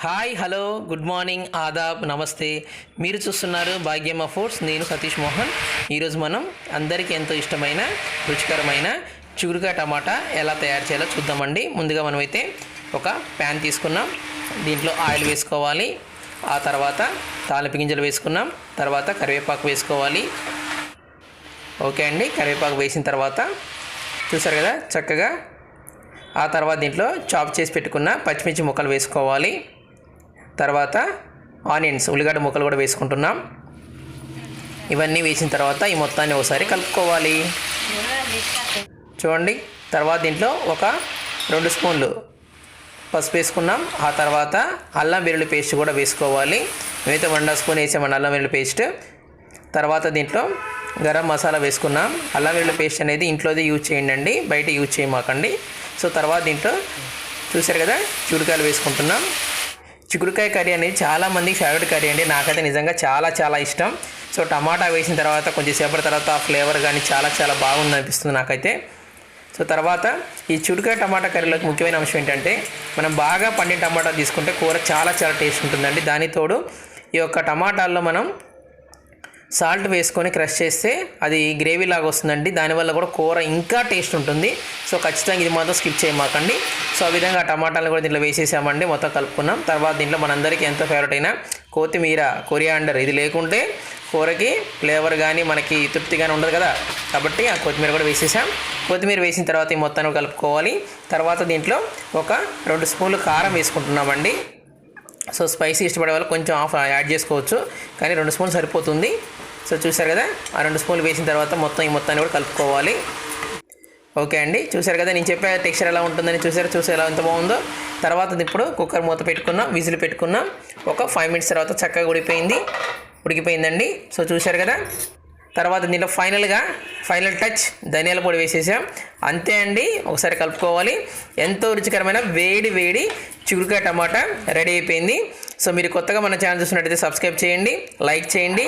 Hi hello good morning ఆదాబ్ నమస్తే. మీరు చూస్తున్నారు భాగ్యమ్మ ఫుడ్స్ నేను సతీష్ మోహన్. ఈరోజు మనం అందరికీ ఎంతో ఇష్టమైన రుచికరమైన చిగురుగా టమాటా ఎలా తయారు చేయాలో చూద్దామండి. ముందుగా మనమైతే ఒక ప్యాన్ తీసుకున్నాం. దీంట్లో ఆయిల్ వేసుకోవాలి. ఆ తర్వాత తాలింపు గింజలు వేసుకున్నాం. తర్వాత కరివేపాకు వేసుకోవాలి. ఓకే అండి కరివేపాకు వేసిన తర్వాత చూసారు కదా చక్కగా ఆ తర్వాత దీంట్లో చాప్ చేసి పెట్టుకున్న పచ్చిమిర్చి ముక్కలు వేసుకోవాలి. తర్వాత ఆనియన్స్ ఉల్లిగడ్డ ముక్కలు కూడా వేసుకుంటున్నాం. ఇవన్నీ వేసిన తర్వాత ఈ మొత్తాన్ని ఒకసారి కలుపుకోవాలి. చూడండి తర్వాత దీంట్లో ఒక రెండు స్పూన్లు పసుపు వేసుకున్నాం. ఆ తర్వాత అల్లం వెల్లుల్లి పేస్ట్ కూడా వేసుకోవాలి. మేమైతే వన్ స్పూన్ వేసామండి అల్లం వెల్లుల్లి పేస్ట్ తర్వాత దీంట్లో గరం మసాలా వేసుకున్నాం. అల్లం వెల్లుల్లి పేస్ట్ అనేది ఇంట్లోదే యూజ్ చేయండి బయట యూజ్ చేయమాకండి. సో తర్వాత దీంట్లో చూసారు కదా చిగురుకాయలు వేసుకుంటున్నాం. చిక్కుడుకాయ కర్రీ అనేది చాలామందికి ఫేవరెట్ కర్రీ అండి. నాకైతే నిజంగా చాలా చాలా ఇష్టం. సో టమాటా వేసిన తర్వాత కొంచెం సేపటి తర్వాత ఆ ఫ్లేవర్ కానీ చాలా చాలా బాగుంది అనిపిస్తుంది నాకైతే. సో తర్వాత ఈ చిక్కుడుకాయ టమాటా కర్రీలోకి ముఖ్యమైన అంశం ఏంటంటే మనం బాగా పండిన టమాటా తీసుకుంటే కూర చాలా చాలా టేస్ట్ ఉంటుందండి. దాని తోడు ఈ యొక్క టమాటాల్లో మనం సాల్ట్ వేసుకొని క్రష్ చేస్తే అది గ్రేవీ లాగా వస్తుందండి. దానివల్ల కూడా కూర ఇంకా టేస్ట్ ఉంటుంది. సో ఖచ్చితంగా ఇది మాత్రం స్కిప్ చేయమాకండి. సో ఆ విధంగా టమాటాలను కూడా దీంట్లో వేసేసామండి. మొత్తం కలుపుకున్నాం. తర్వాత దీంట్లో మనందరికీ ఎంతో ఫేవరెట్ అయిన కొత్తిమీర కొరియాండర్ ఇది లేకుంటే కూరకి ఫ్లేవర్ కానీ మనకి తృప్తి కానీ ఉండదు కదా. కాబట్టి ఆ కొత్తిమీర కూడా వేసేసాం. కొత్తిమీర వేసిన తర్వాత ఈ మొత్తాన్ని కలుపుకోవాలి. తర్వాత దీంట్లో ఒక రెండు స్పూన్లు కారం వేసుకుంటున్నామండి. సో స్పైసీ ఇష్టపడే వాళ్ళు కొంచెం ఆఫ్ యాడ్ చేసుకోవచ్చు. కానీ రెండు స్పూన్ సరిపోతుంది. సో చూసారు కదా ఆ రెండు స్పూన్లు వేసిన తర్వాత మొత్తం ఈ మొత్తాన్ని కూడా కలుపుకోవాలి. ఓకే అండి చూసారు కదా నేను చెప్పే టెక్స్చర్ ఎలా ఉంటుందని చూసారు చూసి ఎలా ఎంత బాగుందో. తర్వాత ఇప్పుడు కుక్కర్ మూత పెట్టుకున్నాం విజిల్ పెట్టుకున్నాం. ఒక ఫైవ్ మినిట్స్ తర్వాత చక్కగా ఉడిపోయింది ఉడికిపోయిందండి. సో చూసారు కదా తర్వాత దీంట్లో ఫైనల్గా ఫైనల్ టచ్ ధనియాల పొడి వేసేసాం. అంతే అండి ఒకసారి కలుపుకోవాలి. ఎంతో రుచికరమైన వేడి వేడి చిగురుకాయ టమాటా రెడీ అయిపోయింది. సో మీరు కొత్తగా మన ఛానల్ చూసినట్టయితే సబ్స్క్రైబ్ చేయండి లైక్ చేయండి.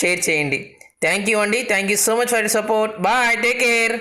షేర్ చేయండి. థ్యాంక్ యూ అండి. Thank you so much for support bye take care